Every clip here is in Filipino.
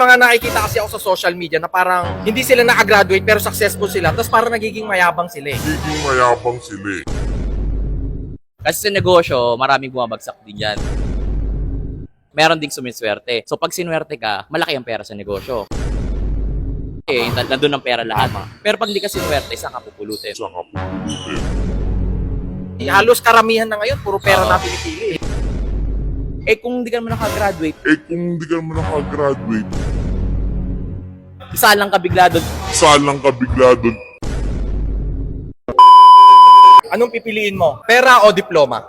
mga nakikita kasi ako sa social media na parang hindi sila nakagraduate pero successful sila. Tapos parang nagiging mayabang sila eh. Nagiging mayabang sila eh. Kasi sa negosyo, maraming bumabagsak din yan. Meron ding sumiswerte. So pag sinwerte ka, malaki ang pera sa negosyo. Eh, nandun ang pera lahat. Pero pag hindi ka sinwerte, saan ka pupulutin? Saan ka pupulutin? Eh, Halos karamihan na ngayon, puro pera Oo. na pinipili. eh. Eh kung hindi ka naman nakagraduate, Eh kung hindi ka naman nakagraduate, isa lang ka bigla doon. saan lang ka bigla doon? Anong pipiliin mo? Pera o diploma?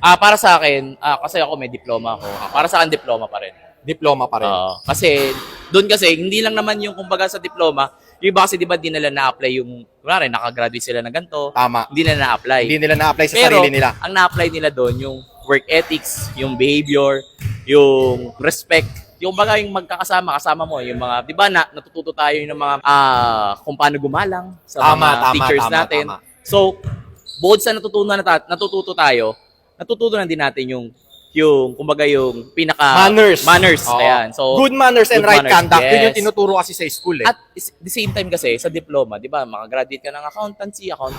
Ah, para sa akin, ah, kasi ako may diploma ako. Ah, para sa akin, diploma pa rin. Diploma pa rin. Oo. kasi doon kasi hindi lang naman yung kumbaga sa diploma, yung iba kasi 'di ba di nila na-apply yung kunwari nakagraduate sila ng ganito, Tama. hindi na na-apply. Hindi nila na-apply sa Pero sarili nila. ang na-apply nila doon yung work ethics, yung behavior, yung respect, yung baga yung magkakasama, kasama mo, yung mga, di ba na, natututo tayo ng mga, ah, kung paano gumalang sa Tama, mga tama, teachers tama, natin. tama. So, bukod sa natutunan na ta- natututo tayo, natututunan din natin yung yung kumbaga yung pinaka Manners. manners Oo. ayan so Good manners and good right manners, conduct. Yun yung yes. tinuturo kasi sa school eh. at the same time kasi sa diploma, 'di ba? Makagraduate ka ng accountancy, account.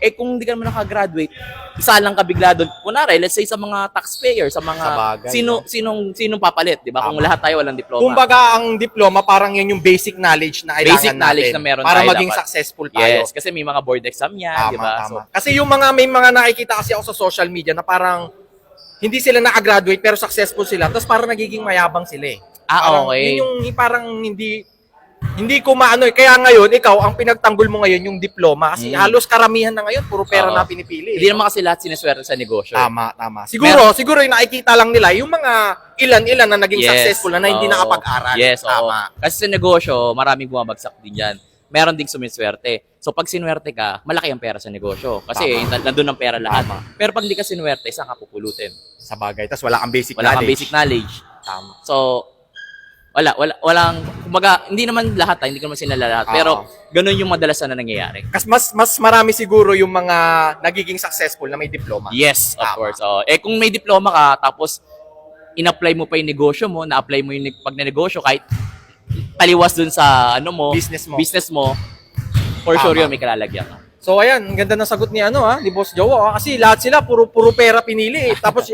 Eh kung hindi ka naman nakagraduate, isa lang ka bigla doon. Kunwari, let's say sa mga taxpayer, sa mga Sa bagay, sino no? sinong sinong papalit, 'di ba? Kung lahat tayo walang diploma. Kumbaga, ang diploma parang yun yung basic knowledge na kailangan Basic knowledge natin na meron para tayo maging dapat. successful tayo. yes, kasi may mga board exam yan, Tama, 'di ba? tama. kasi yung mga may mga nakikita kasi ako sa social media na parang hindi sila nakagraduate pero successful sila. Tapos parang nagiging mayabang sila eh. ah, Parang, okay. Yun yung parang hindi hindi ko maano eh. Kaya ngayon, ikaw, ang pinagtanggol mo ngayon yung diploma. Kasi Mm. halos karamihan na ngayon, puro pera Oo. na pinipili. Hindi eh. naman kasi lahat sineswerte sa negosyo. eh. Tama, tama. Siguro, siguro yung nakikita lang nila, yung mga ilan-ilan na naging successful na, na hindi oo. nakapag-aral. Yes, oo. tama. Kasi sa negosyo, maraming bumabagsak din yan. Meron ding sumiswerte. So pag sinwerte ka, malaki ang pera sa negosyo. Kasi Tama. nandun ang pera lahat. Tama. Pero pag hindi ka sinwerte, saan ka pupulutin? Sa bagay. Tapos wala kang basic Wala kang knowledge. basic knowledge. Tama. So, wala, wala, walang, kumbaga, hindi naman lahat, ah, hindi ko naman sinala lahat. Oo. Pero, ganun yung madalas na nangyayari. Kasi mas mas marami siguro yung mga nagiging successful na may diploma. Yes, of Tama. course. Oh, eh, kung may diploma ka, tapos, in-apply mo pa yung negosyo mo, na-apply mo yung neg- pag negosyo kahit taliwas dun sa, ano mo, Business mo. business mo, for Tama. sure yun, may kalalagyan ka. So ayan, ang ganda ng sagot ni ano ha, ni Boss Jowa. ah. Kasi lahat sila puro puro pera pinili eh. Tapos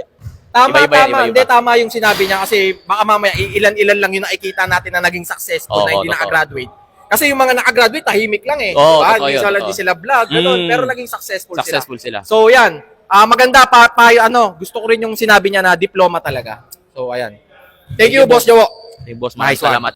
tama Iba-iba yan, tama, hindi tama yung sinabi niya kasi baka mamaya ilan-ilan lang yung nakikita natin na naging successful Oo, na hindi totoo. nakagraduate. Kasi yung mga nakagraduate tahimik lang eh. Oo, diba? totoo Hindi sila, hindi sila vlog, ganun, Mm. pero naging successful, Successful sila. sila. So yan, ah maganda pa, pa ano, gusto ko rin yung sinabi niya na diploma talaga. So ayan. Thank, Thank you, you, Boss Jowo. Hey, boss, Nice maraming salamat.